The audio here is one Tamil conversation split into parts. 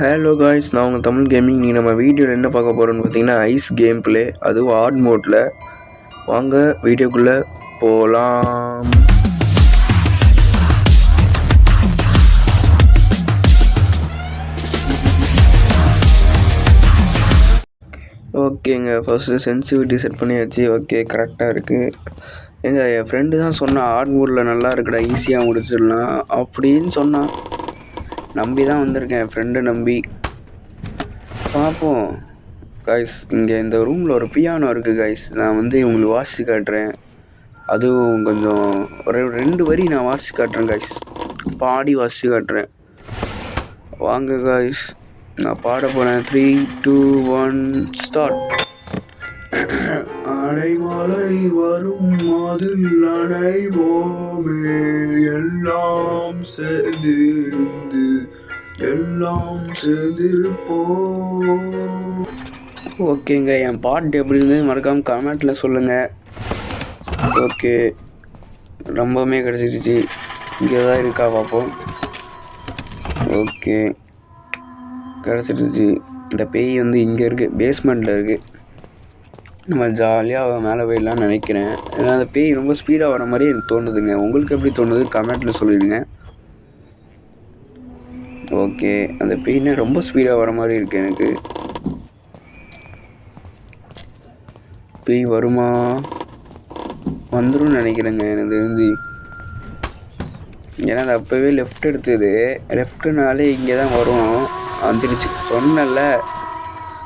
ஹலோ காய்ஸ் நான் உங்கள் தமிழ் கேமிங் நீ நம்ம வீடியோவில் என்ன பார்க்க போகிறோன்னு பார்த்தீங்கன்னா ஐஸ் கேம் ப்ளே அதுவும் ஹார்ட் மோட்டில் வாங்க வீடியோக்குள்ளே போகலாம் ஓகேங்க ஃபஸ்ட்டு சென்சிவிட்டி செட் பண்ணியாச்சு. ஓகே கரெக்டாக இருக்குது எங்கள் என் ஃப்ரெண்டு தான் சொன்னான் ஹார்ட் மோட்டில் நல்லா இருக்குடா ஈஸியாக முடிச்சிடலாம். அப்படின்னு சொன்னான். நம்பி தான் வந்திருக்கேன். என் ஃப்ரெண்டு நம்பி. பார்ப்போம் காய்ஸ் இங்கே இந்த ரூமில் ஒரு பியானோ இருக்குது காய்ஸ் நான் வந்து உங்களுக்கு வாசித்து காட்டுறேன். அதுவும் கொஞ்சம் ஒரு ரெண்டு வரி நான் வாசித்து காட்டுறேன் காய்ஸ் பாடி வாசித்து காட்டுறேன். வாங்க காய்ஸ் நான் பாட போகிறேன் த்ரீ டூ ஒன் ஸ்டார்ட் அடைமலை வரும் அதில் அடைவோமே எல்லாம் சேர்ந்து எல்லாம் ஓகேங்க என் பாட்டு எப்படி இருந்தது மறக்காம கமெண்ட்டில் சொல்லுங்கள் ஓகே ரொம்பவுமே கிடச்சிருச்சு. இங்கே தான் இருக்கா பார்ப்போம். ஓகே கிடச்சிருச்சு. இந்த பேய் வந்து இங்கே இருக்குது பேஸ்மெண்ட்டில் இருக்குது நம்ம ஜாலியாக மேலே போயிடலாம்னு நினைக்கிறேன். ஏன்னா அந்த பேய் ரொம்ப ஸ்பீடாக வர மாதிரி எனக்கு தோணுதுங்க. உங்களுக்கு எப்படி தோணுது? கமெண்ட்டில் சொல்லிடுங்க. ஓகே அந்த பேய்னா ரொம்ப ஸ்பீடாக வர மாதிரி இருக்குது எனக்கு. பேய் வருமா? வந்துடும் நினைக்கிறேங்க எனக்கு தெரிஞ்சு. ஏன்னா அது அப்போவே லெஃப்ட் எடுத்தது. லெஃப்ட்டுனாலே இங்கே தான் வரும். வந்துடுச்சு சொன்னல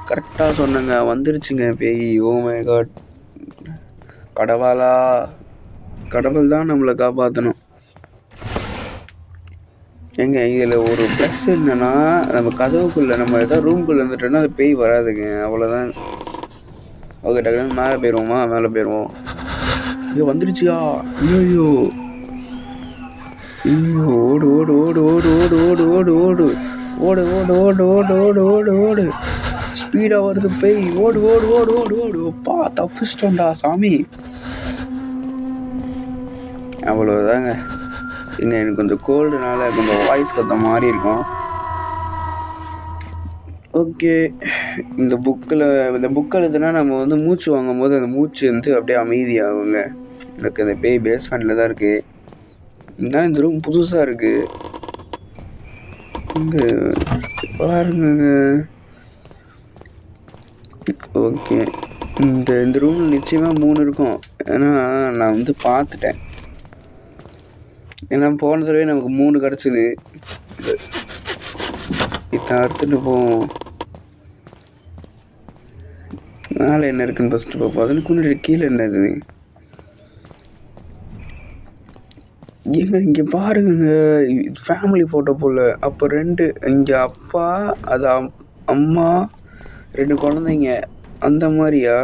கரெக்டாக சொன்னேங்க. வந்துருச்சுங்க பேய். ஓ காட் கடவாளா. கடவுள் தான் நம்மளை காப்பாற்றணும் ஏங்க இதில் ஒரு ப்ளஸ் என்னன்னா நம்ம கதவுக்குள்ளே நம்ம ஏதாவது ரூம்குள்ளே இருந்துட்டோன்னா அது பேய் வராதுங்க அவ்வளோதான் ஓகே டக்குனு மேலே போயிடுவோமா மேலே போயிடுவோம் ஐயோ வந்துடுச்சியா ஐயோ ஐயோ ஓடு ஓடு ஓடு ஓடு ஓடு ஓடு ஓடு ஓடு ஓடு ஓடு ஓடு ஓடு ஓடு ஓடு ஓடு ஸ்பீடாக வருது பேய் ஓடு ஓடு ஓடு ஓடு ஓடு பா தப்பிச்சிட்டோம்டா சாமி அவ்வளோதாங்க இங்க எனக்கு கொஞ்சம் கோல்டுனால கொஞ்சம் வாய்ஸ் கொஞ்சம் மாறி இருக்கும். ஓகே இந்த புக்கில் இந்த புக் எழுதுனா நம்ம வந்து மூச்சு வாங்கும் போது அந்த மூச்சு வந்து அப்படியே அமைதியாகுங்க. எனக்கு அந்த பேய் பேஸ்மெண்ட்டில் தான் இருக்குது இதுதான் இந்த ரூம் புதுசாக இருக்குது இங்கே பாருங்க ஓகே இந்த இந்த ரூமில் நிச்சயமாக மூணு இருக்கும். ஏன்னா நான் வந்து பார்த்துட்டேன். ஏன்னா போன தடவை நமக்கு மூணு கிடச்சிது. இதை அடுத்துட்டு போவோம். மேலே என்ன இருக்குன்னு ஃபஸ்ட்டு பார்ப்போம். அதுக்கு முன்னாடி கீழே என்ன இது? ஏங்க இங்கே பாருங்க ஃபேமிலி ஃபோட்டோ போல். அப்போ ரெண்டு இங்கே அப்பா அது அம் அம்மா ரெண்டு குழந்தைங்க. அந்த மாதிரியா?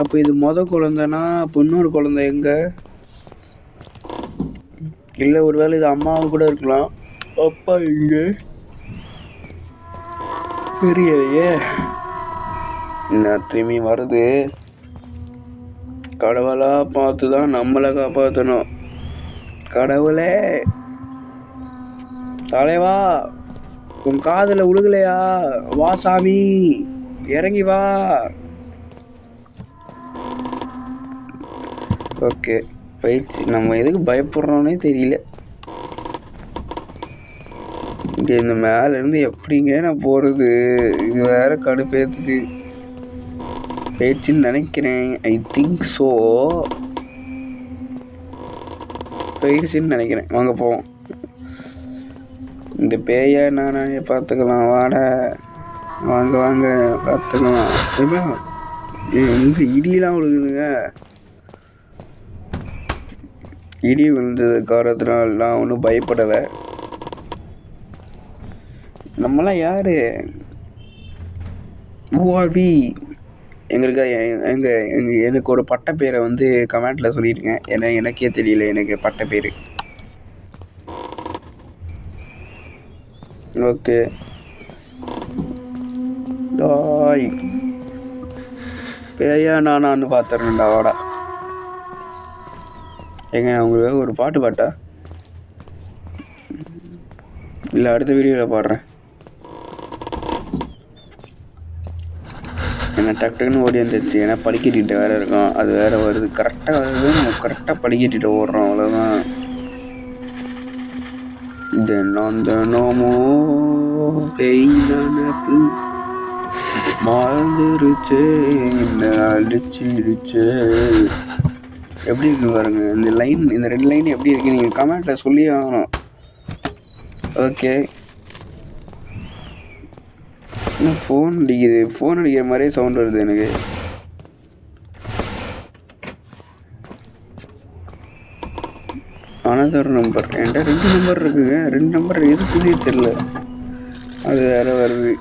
அப்போ இது மொதல் குழந்தைனா அப்போ இன்னொரு குழந்தை எங்கே? இல்லை ஒரு வேளை இது அம்மாவும் கூட இருக்கலாம். அப்பா இங்கே. தெரியலையே. என்ன திரும்பி வருது? கடவுளாக பார்த்து தான் நம்மளை காப்பாற்றணும் கடவுளே. தலைவா உன் காதில் உழுகலையா? வா சாமி. இறங்கி வா. ஓகே. பயிற்சி. நம்ம எதுக்கு பயப்படுறோன்னே தெரியல. இங்கே இந்த மேலேருந்து எப்படிங்க நான் போகிறது இது வேற கடுப்பேற்றுது போயிடுச்சுன்னு நினைக்கிறேன். ஐ திங்க் ஸோ போயிடுச்சுன்னு நினைக்கிறேன். வாங்க போவோம். இந்த பேயை நானே பார்த்துக்கலாம். வாட. வாங்க வாங்க பார்த்துக்கலாம். ஏப்பா, எங்க இடியெல்லாம் விழுகுதுங்க இடி விழுந்தது காரணத்தினால் நான் ஒன்றும் பயப்படலை. நம்மளாம் யாரு? ஓபி எங்களுக்கு எ- எங்கள் எனக்கு ஒரு பட்ட பேரை வந்து கமெண்ட்டில் சொல்லிடுங்க ஏன்னா எனக்கே தெரியல எனக்கு பட்ட பேர். ஓகே. தாய். பேயா நானான்னு பார்த்துறேன்டா வாடா. ஏங்க நான் உங்களுக்காக ஒரு பாட்டு பாட்டா? இல்லை அடுத்த வீடியோவில் பாடுறேன். ஏன்னா டக்கு டக்குன்னு ஓடி வந்துச்சு ஏன்னா படிக்கட்டிகிட்ட வேறு இருக்கும். அது வேறு வருது. கரெக்டாக வருது. நம்ம கரெக்டாக படிக்கட்டிகிட்ட ஓடுறோம். அவ்வளோதான் தினம் தினமோ பெய்தனக்கு மறந்துருச்சு அடிச்சிருச்சு. எப்படி இருக்கு பாருங்க? இந்த லைன் இந்த ரெண்டு லைன் எப்படி இருக்கு? நீங்கள் கமெண்ட்டில் சொல்லி ஆகணும். ஓகே ஃபோன் அடிக்குது? ஃபோன் அடிக்கிற மாதிரியே சவுண்ட் வருது எனக்கு. அனதர் நம்பர் என்கிட்ட ரெண்டு நம்பர் இருக்குங்க. ரெண்டு நம்பர் எதுக்குன்னே தெரில அது வேற வருது.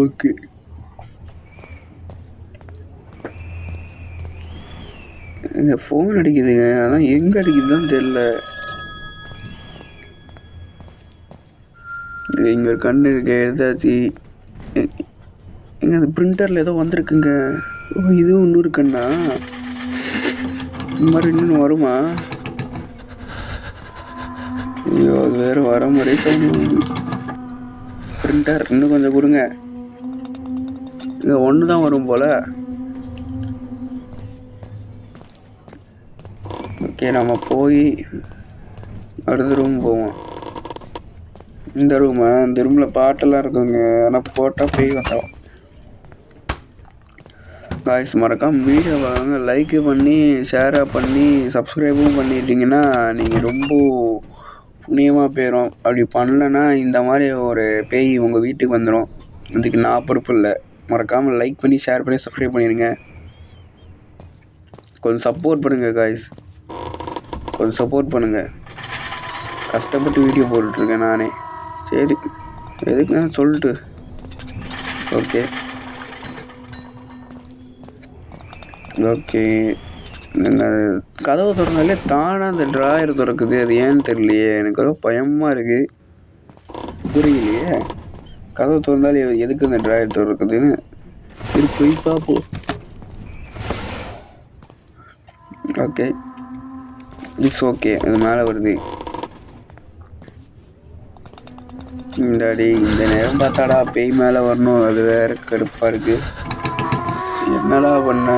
ஓகே எங்க ஃபோன் அடிக்குதுங்க. ஆனால் எங்கே அடிக்குதுன்னு தெரில இங்கே ஒரு கண்ணு இருக்கு எழுதாச்சு எங்க அந்த பிரிண்டரில் ஏதோ வந்திருக்குங்க. ஓ இதுவும் இன்னொரு கண்ணா? இந்த மாதிரி இன்னொன்று வருமா? ஐயோ அது வேற வர மாதிரி தோணுது பிரிண்டர் இன்னும் கொஞ்சம் கொடுங்க. இங்கே ஒன்று தான் வரும் போல். ஓகே நம்ம போய் அடுத்த ரூம் போவோம். இந்த ரூமா இந்த ரூமில் பாட்டெல்லாம் இருக்குங்க. ஆனால் போட்டால் போய் வந்தோம் காய்ஸ் மறக்காம வீடியோ வாங்க லைக்கு பண்ணி ஷேராக பண்ணி சப்ஸ்கிரைபும் பண்ணிட்டீங்கன்னா நீங்கள் ரொம்ப புண்ணியமாக போயிடும் அப்படி பண்ணலன்னா இந்த மாதிரி ஒரு பேய் உங்கள் வீட்டுக்கு வந்துடும் அதுக்கு நான் பொறுப்பு இல்லை. மறக்காமல் லைக் பண்ணி ஷேர் பண்ணி சப்ஸ்கிரைப் பண்ணிடுங்க கொஞ்சம் சப்போர்ட் பண்ணுங்கள் காய்ஸ் கொஞ்சம் சப்போர்ட் பண்ணுங்கள் கஷ்டப்பட்டு வீடியோ போட்டுட்ருக்கேன் நானே. சரி எதுக்கு சொல்லிட்டு? ஓகே ஓகே கதவை திறந்தாலே தானாக அந்த ட்ராயர் திறக்குது. அது ஏன்னு தெரியலையே. எனக்கு ஏதோ பயமாக இருக்குது புரியலையே. கதவை திறந்தாலே எதுக்கு அந்த ட்ராயர் திறக்குதுன்னு? சரி போய் பார்ப்போம் ஓகே இட்ஸ் ஓகே அது மேலே வருது. இந்தாடி இந்த நேரம் பார்த்தாடா. பேய் மேலே வரணும். அது வேற கடுப்பாக இருக்கு. என்னடா பண்ண?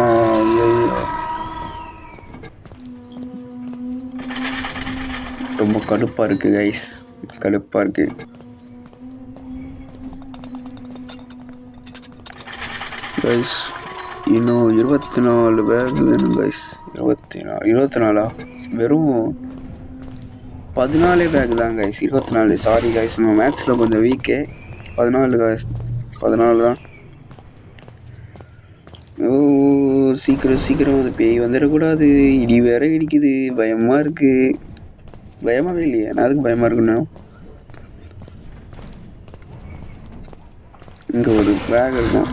ரொம்ப கடுப்பாக இருக்கு கைஸ் கடுப்பாக இருக்கு. கைஸ் இன்னும் இருபத்தி நாலு பேர் வேணும் கைஸ் இருபத்தி நாலு இருபத்தி நாலா? வெறும் பதினாலே பேக் தான் கைஸ் இருபத்தி நாலு சாரி கைஸ் நம்ம மேக்ஸில் கொஞ்சம் வீக்கே பதினாலு கைஸ் பதினாலு தான். ஓ சீக்கிரம் சீக்கிரம் அது பேய் வந்துடக்கூடாது. இடி வேற இடிக்குது. பயமாக இருக்குது பயமாகவே இல்லையே. நான் அதுக்கு பயமாக இருக்குண்ணா இங்கே ஒரு பேக் இருக்கும்.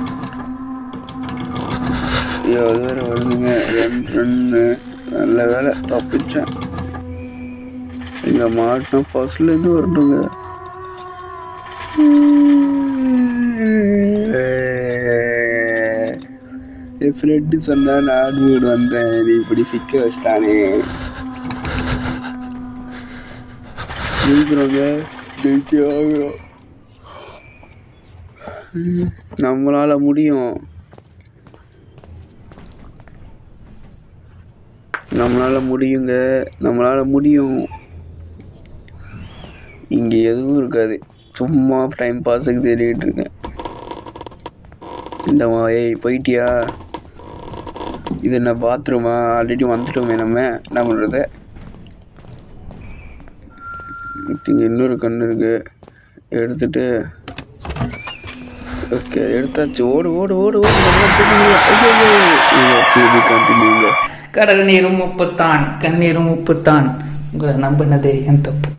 ஐயோ அது வேறு வருதுங்க. ரெண்டு ரெண்டு நல்ல வேலை தப்பிச்சேன். இங்கே மாட்டினா ஃபர்ஸ்ட்லேருந்து வரணுங்க என் ஃப்ரெண்டு சொன்னா நான் வீடு வந்தேன். நீ இப்படி சிக்க வச்சிட்டானே. ஜெயிக்கிறோங்க ஜெயிச்சே ஆகிறோம் நம்மளால முடியும். நம்மளால் முடியுங்க. நம்மளால் முடியும். இங்கே எதுவும் இருக்காது. சும்மா டைம் பாஸுக்கு தேடிக்கிட்டு இருக்கேன். இந்த ஏய் போயிட்டியா? இது என்ன பாத்ரூமா ஆல்ரெடி வந்துட்டோமே நம்ம. என்ன பண்ணுறது இங்கே இன்னொரு கண்ணு இருக்கு. எடுத்துட்டு ஓகே எடுத்தாச்சு. ஓடு ஓடு ஓடு ஓடு. கண்டினியூங்க கடல் நீரும் உப்புத்தான் கண்ணீரும் உப்புத்தான் உங்களை நம்பினதே என் தப்பு